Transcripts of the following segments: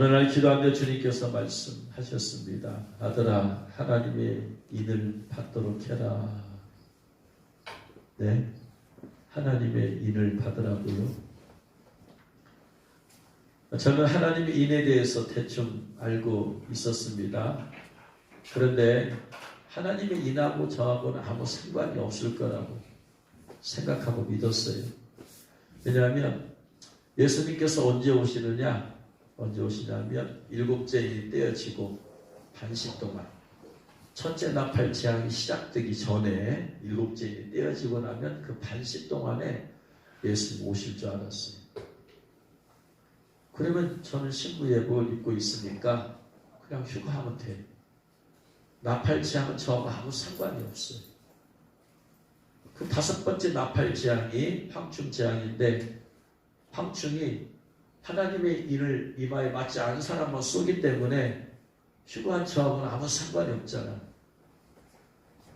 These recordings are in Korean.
어느 날 기도하며 주님께서 말씀하셨습니다. 아들아, 하나님의 인을 받도록 해라. 네, 하나님의 인을 받으라고요. 저는 하나님의 인에 대해서 대충 알고 있었습니다. 그런데 하나님의 인하고 저하고는 아무 상관이 없을 거라고 생각하고 믿었어요. 왜냐하면 예수님께서 언제 오시느냐? 언제 오시냐면 일곱째 일이 떼어지고 반씩 동안 첫째 나팔 재앙이 시작되기 전에 일곱째 일이 떼어지고 나면 그 반씩 동안에 예수님 오실 줄 알았어요. 그러면 저는 신부 예복을 입고 있으니까 그냥 휴가하면 돼. 나팔 재앙은 저하고 아무 상관이 없어요. 그 다섯 번째 나팔 재앙이 황충 재앙인데 황충이 하나님의 일을 이마에 맞지 않은 사람만 쏘기 때문에 휴가한 저하고는 아무 상관이 없잖아.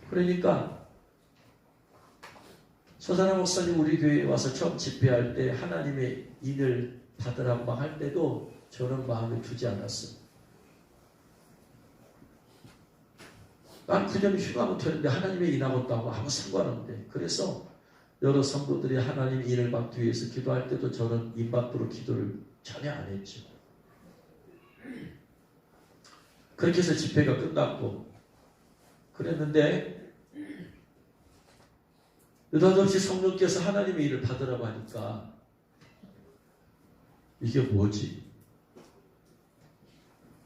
그러니까 서사람 목사님 우리 교회에 와서 처음 집회할 때 하나님의 인을 받으라고 막할 때도 저는 마음에 두지 않았어요. 난 그냥 휴가부터 했는데 하나님의 인하고 따고 아무 상관없는데 그래서 여러 성도들이 하나님 인을 받기 위해서 기도할 때도 저는 인 받도록 기도를 전혀 안 했죠. 그렇게 해서 집회가 끝났고 그랬는데 느닷없이 성령께서 하나님의 일을 받으라고 하니까 이게 뭐지?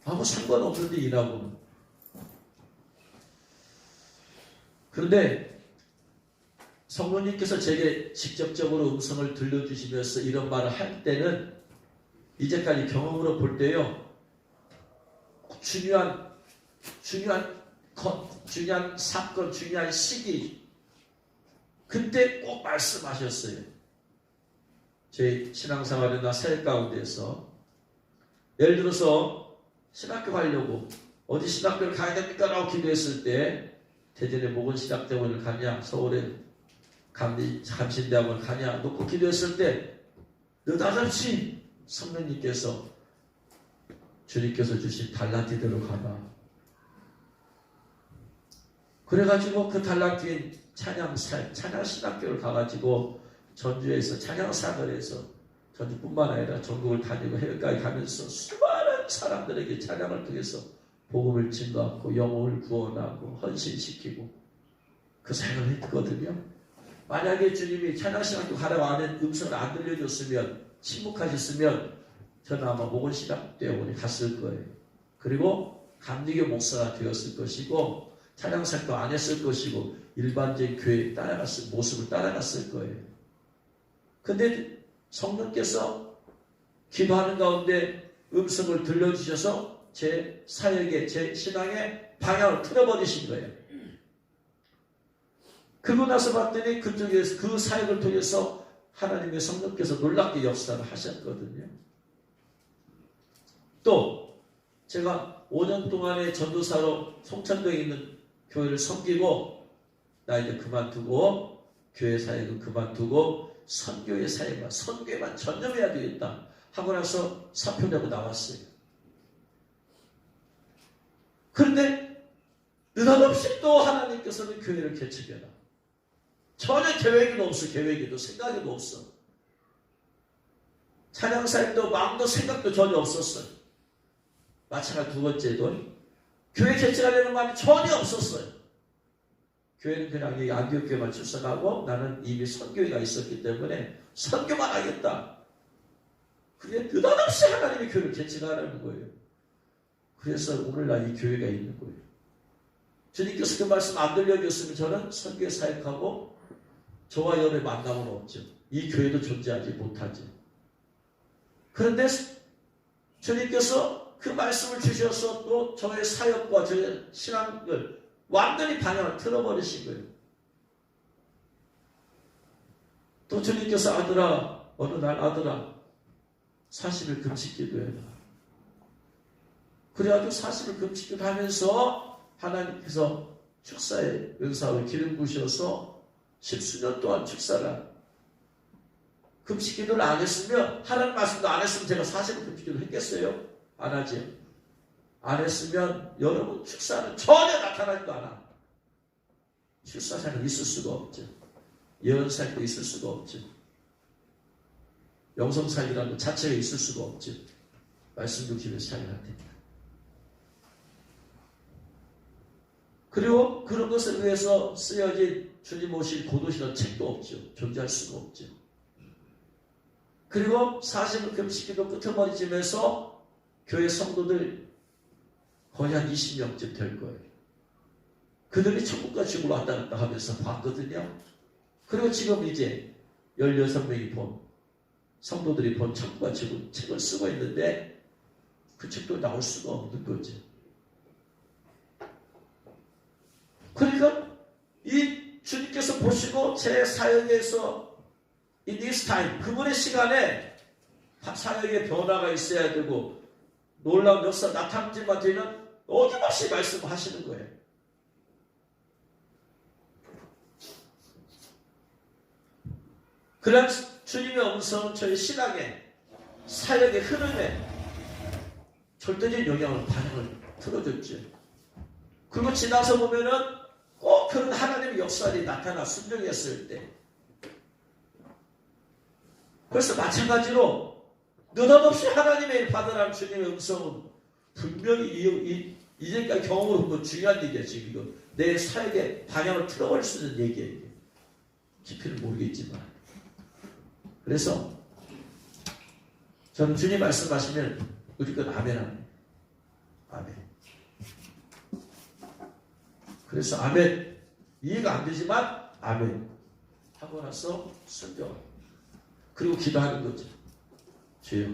아무 상관없는데 일하고는 그런데 성모님께서 제게 직접적으로 음성을 들려주시면서 이런 말을 할 때는 이제까지 경험으로 볼 때요 중요한 중요한 것, 중요한 사건, 중요한 시기 그때 꼭 말씀하셨어요. 제 신앙생활이나 사회 가운데서 예를 들어서 신학교 가려고 어디 신학교를 가야 됩니까? 라고 기도했을 때 대전에 모건신학대원을 가냐 서울에 감리, 감신대학원을 가냐 놓고 기도했을 때 느닷없이 성령님께서 주님께서 주신 달란트대로 가봐 그래가지고 그 달란트인 찬양, 찬양 신학교를 가가지고 전주에서 찬양사를 해서 전주뿐만 아니라 전국을 다니고 해외까지 가면서 수많은 사람들에게 찬양을 통해서 복음을 증거하고 영혼을 구원하고 헌신시키고 그 사역을 했거든요. 만약에 주님이 찬양신학교 가라고 하는 음성을 안 들려줬으면 침묵하셨으면 저는 아마 모건신학대원에 갔을 거예요. 그리고 감리교 목사가 되었을 것이고 찬양사도 안 했을 것이고 일반적인 교회에 따라갔을 모습을 따라갔을 거예요. 근데 성령께서 기도하는 가운데 음성을 들려주셔서 제 사역에 제 신앙의 방향을 틀어버리신 거예요. 그러고 나서 봤더니 그쪽에서 그 사역을 통해서 하나님의 성령께서 놀랍게 역사를 하셨거든요. 또 제가 5년 동안의 전도사로 송천도에 있는 교회를 섬기고 나 이제 그만두고 교회 사역은 그만두고 선교의 사역만 선교에만 전념해야 되겠다 하고 나서 사표 내고 나왔어요. 그런데 느닷없이 또 하나님께서는 교회를 개척해라. 전혀 계획이 없어 계획에도 생각에도 없어. 찬양사역도 마음도 생각도 전혀 없었어요. 마찬가지 두 번째도 교회 개척하려는 마음이 전혀 없었어요. 교회는 그냥 이 안디옥교회만 출석하고 나는 이미 선교회가 있었기 때문에 선교만 하겠다. 그게 느닷없이 하나님의 교회를 개척하라는 거예요. 그래서 오늘날 이 교회가 있는 거예요. 주님께서 그 말씀 안 들려줬으면 저는 선교에 사역하고 저와 여러분의 만남은 없죠. 이 교회도 존재하지 못하지. 그런데 주님께서 그 말씀을 주셔서 또 저의 사역과 저의 신앙을 완전히 방향을 틀어버리신 거예요. 또 주님께서 아들아, 어느 날 아들아, 40일 금식 기도 해라. 그래가지고 40일 금식 기도 하면서 하나님께서 축사의 은사를 기름 부셔서 십수년 동안 축사를 금식 기도를 안 했으면 하나님 말씀도 안 했으면 제가 40일 금식 기도를 했겠어요? 안 하지요? 안 했으면 여러분 축사는 전혀 나타나지도 않아. 축사사는 있을 수가 없죠. 예언살도 있을 수가 없죠. 영성살이라는 것 자체가 있을 수가 없죠. 말씀 중심에서 살아야 됩니다. 그리고 그런 것을 위해서 쓰여진 주님 오실 고도시라는 책도 없죠. 존재할 수가 없죠. 그리고 40일 금식기도 끄트머리쯤에서 교회 성도들 거의 한 20명쯤 될 거예요. 그들이 천국과 지구로 왔다 갔다 하면서 봤거든요. 그리고 지금 이제 16명이 본 성도들이 본 천국과 지구 책을 쓰고 있는데 그 책도 나올 수가 없는 거죠. 그러니까 이 주님께서 보시고 제 사역에서 이 this time 그분의 시간에 사역의 변화가 있어야 되고 놀라운 역사 나타남지만 되면 어김없이 말씀하시는 거예요. 그런 주님의 음성은 저희 신앙의 사역의 흐름에 절대적인 영향을 반영을 틀어줬죠. 그리고 지나서 보면은 꼭 그런 하나님의 역사들이 나타나 순종했을 때. 그래서 마찬가지로 느닷없이 하나님의 일 받으라는 주님의 음성은 분명히 이제까지 경험으로 본 중요한 얘기야, 지금 이거. 내 사역의 방향을 틀어버릴 수 있는 얘기예요, 이게. 깊이는 모르겠지만. 그래서 저는 주님 말씀하시면 우리껏 아멘 합니다. 아멘. 그래서 아멘 이해가 안 되지만 아멘 하고 나서 순종 그리고 기도하는 거죠. 주여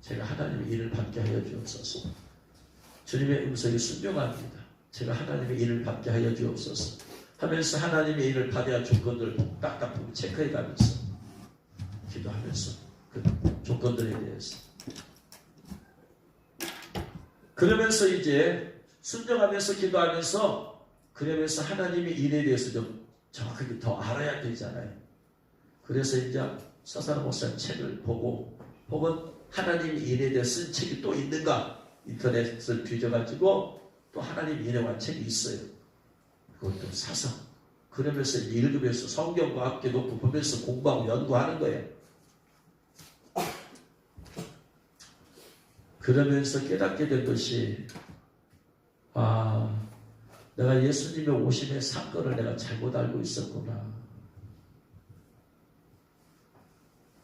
제가 하나님의 일을 받게 하여 주옵소서. 주님의 음성에 순종합니다. 제가 하나님의 일을 받게 하여 주옵소서. 하면서 하나님의 일을 받아야 조건들 딱딱 보고 체크해 가면서 기도하면서 그 조건들에 대해서 그러면서 이제 순종하면서 기도하면서 그러면서 하나님의 일에 대해서 좀 정확하게 더 알아야 되잖아요. 그래서 이제 서사람 목사 책을 보고 혹은 하나님의 일에 대해 쓴 책이 또 있는가 인터넷을 뒤져가지고 또 하나님 일에 관한 책이 있어요. 그것도 사서 그러면서 읽으면서 성경과 함께 놓고 보면서 공부하고 연구하는 거예요. 그러면서 깨닫게 된 것이 아 내가 예수님의 오심의 사건을 내가 잘못 알고 있었구나.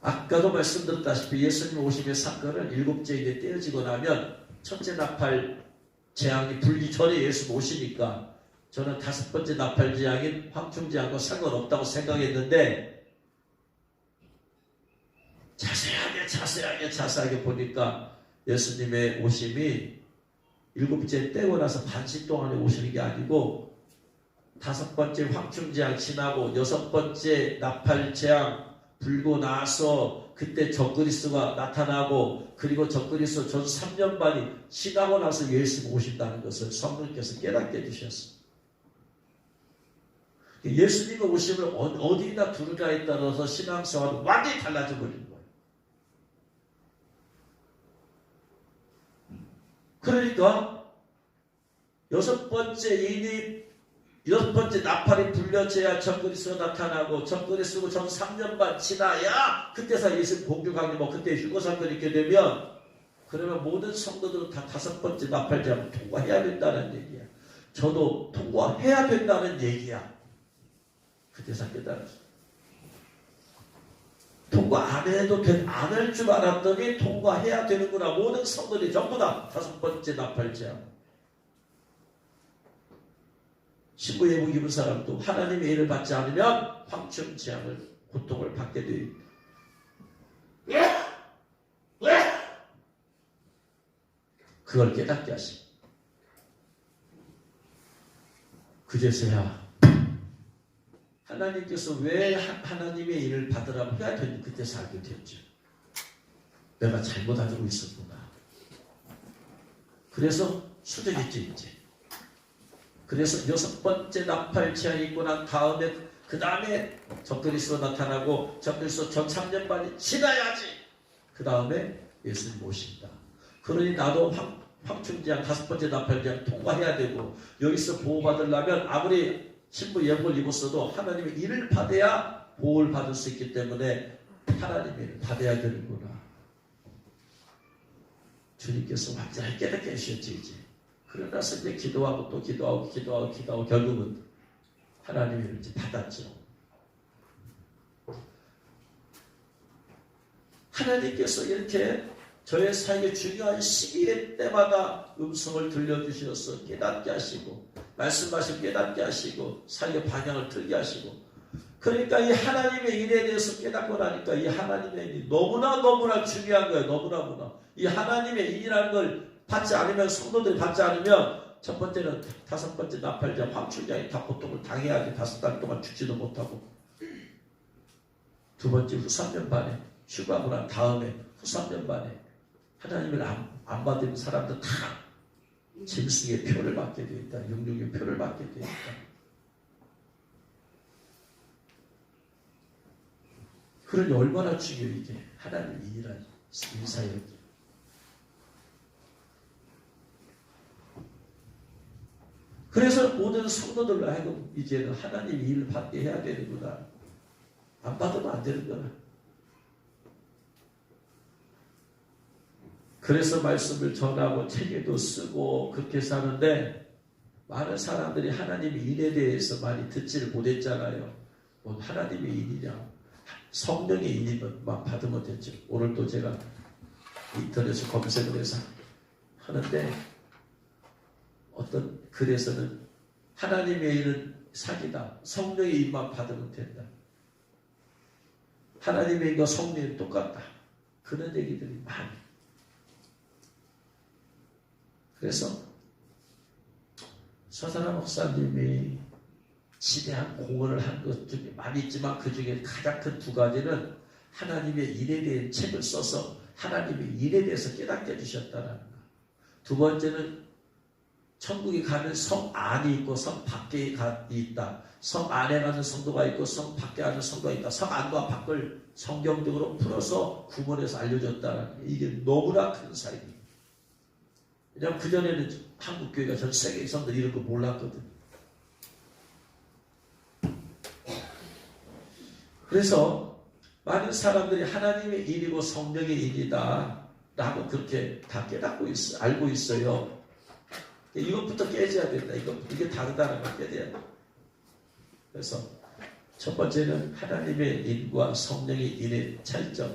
아까도 말씀드렸다시피 예수님 오심의 사건을 일곱째 일에 떼어지고 나면 첫째 나팔 재앙이 불기 전에 예수 오시니까 저는 다섯 번째 나팔 재앙인 황충 재앙과 상관없다고 생각했는데 자세하게 자세하게 자세하게 보니까 예수님의 오심이 일곱째 떼고 나서 반시 동안에 오시는 게 아니고 다섯 번째 황충재앙 지나고 여섯 번째 나팔재앙 불고 나서 그때 적그리스가 나타나고 그리고 적그리스 전 3년 반이 지나고 나서 예수가 오신다는 것을 성령께서 깨닫게 해주셨어. 예수님의 오심을 어- 어디다 두르냐에 따라서 신앙생활은 완전히 달라져 버리는 거예요. 그러니까 여섯 번째 인이 여섯 번째 나팔이 불려져야 적그리스가 나타나고 적그리스고 전 3년 반 지나야 그때서 예수 공격하게 뭐 그때 휴거 사건 있게 되면 그러면 모든 성도들은 다 다섯 번째 나팔 제한을 통과해야 된다는 얘기야. 저도 통과해야 된다는 얘기야. 그때서 깨달았어. 통과 안 해도 된, 안할 줄 알았더니 통과해야 되는구나. 모든 성도들이 전부 다 다섯 번째 나팔 제한. 신부 예복 입은 사람도 하나님의 일을 받지 않으면 황천 재앙을 고통을 받게 돼. 그걸 깨닫게 하시. 그제서야 하나님께서 왜 하- 하나님의 일을 받으라고 해야 되는지 그때서 알게 되었죠. 내가 잘못 알고 있었구나. 그래서 수정했지 이제. 그래서 여섯 번째 나팔 재앙이 있고 난 다음에 그 다음에 적그리스도 나타나고 적그리스도 전 3년 반이 지나야지 그 다음에 예수님 오신다 그러니 나도 황, 황충제약 다섯 번째 나팔제약 통과해야 되고 여기서 보호받으려면 아무리 신부 예복을 입었어도 하나님의 일을 받아야 보호를 받을 수 있기 때문에 하나님의 일을 받아야 되는구나. 주님께서 완전히 깨닫게 하셨지 이제. 그러나서 이제 기도하고 또 기도하고 기도하고 기도하고 결국은 하나님의 일을 이제 받았죠. 하나님께서 이렇게 저의 삶의 중요한 시기의 때마다 음성을 들려주셔서 깨닫게 하시고 말씀하신 깨닫게 하시고 삶의 방향을 틀게 하시고 그러니까 이 하나님의 일에 대해서 깨닫고 나니까 이 하나님의 일이 너무나 너무나 중요한 거예요. 너무나 너무나 이 하나님의 일이라는 걸 받지 않으면 성도들이 받지 않으면 첫 번째는 다섯 번째 나팔자 황출장이 다 고통을 당해야 돼. 다섯 달 동안 죽지도 못하고 두 번째 후 3년 반에 휴가고 난 다음에 후 3년 반에 하나님을 안, 안 받은 사람들 다 짐승의 표를 받게 되어 있다. 육육의 표를 받게 되어 있다. 그러니 얼마나 중요해 이게 하나님 일이란 일사역이 그래서 모든 성도들로 하여금 이제는 하나님 일을 받게 해야 되는구나 안 받으면 안 되는 거야 그래서 말씀을 전하고 책에도 쓰고 그렇게 사는데 많은 사람들이 하나님의 일에 대해서 많이 듣지를 못했잖아요. 뭐 하나님의 일이냐 성령의 일이만 받으면 됐죠. 오늘 또 제가 인터넷에 검색을 해서 하는데 어떤 글에서는 하나님의 일은 사기다. 성령의 일만 받으면 된다. 하나님의 일과 성령이 똑같다. 그런 얘기들이 많이 그래서 서사라 목사님이 지대한 공헌을 한것 중에 많이 있지만 그 중에 가장 큰 두 가지는 하나님의 일에 대한 책을 써서 하나님의 일에 대해서 깨닫게 해주셨다는 것. 두 번째는 천국에 가면 성 안이 있고 성 밖에 가- 있다. 성 안에 가는 성도가 있고 성 밖에 가는 성도가 있다. 성 안과 밖을 성경적으로 풀어서 구분해서 알려줬다는 게 이게 너무나 큰 사실이에요. 왜냐면 그전에는 한국 교회가 전 세계 성들 이런 거 몰랐거든. 그래서 많은 사람들이 하나님의 일이고 성령의 일이다. 라고 그렇게 다 깨닫고 있어, 알고 있어요. 이것부터 깨져야 된다. 이거, 이게 다르다는 걸 깨져야 돼. 그래서 첫 번째는 하나님의 일과 성령의 일의 차이점.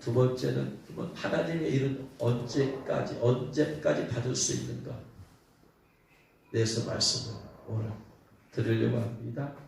두 번째는 하나님의 일은 언제까지, 언제까지 받을 수 있는가. 내서 말씀을 오늘 들으려고 합니다.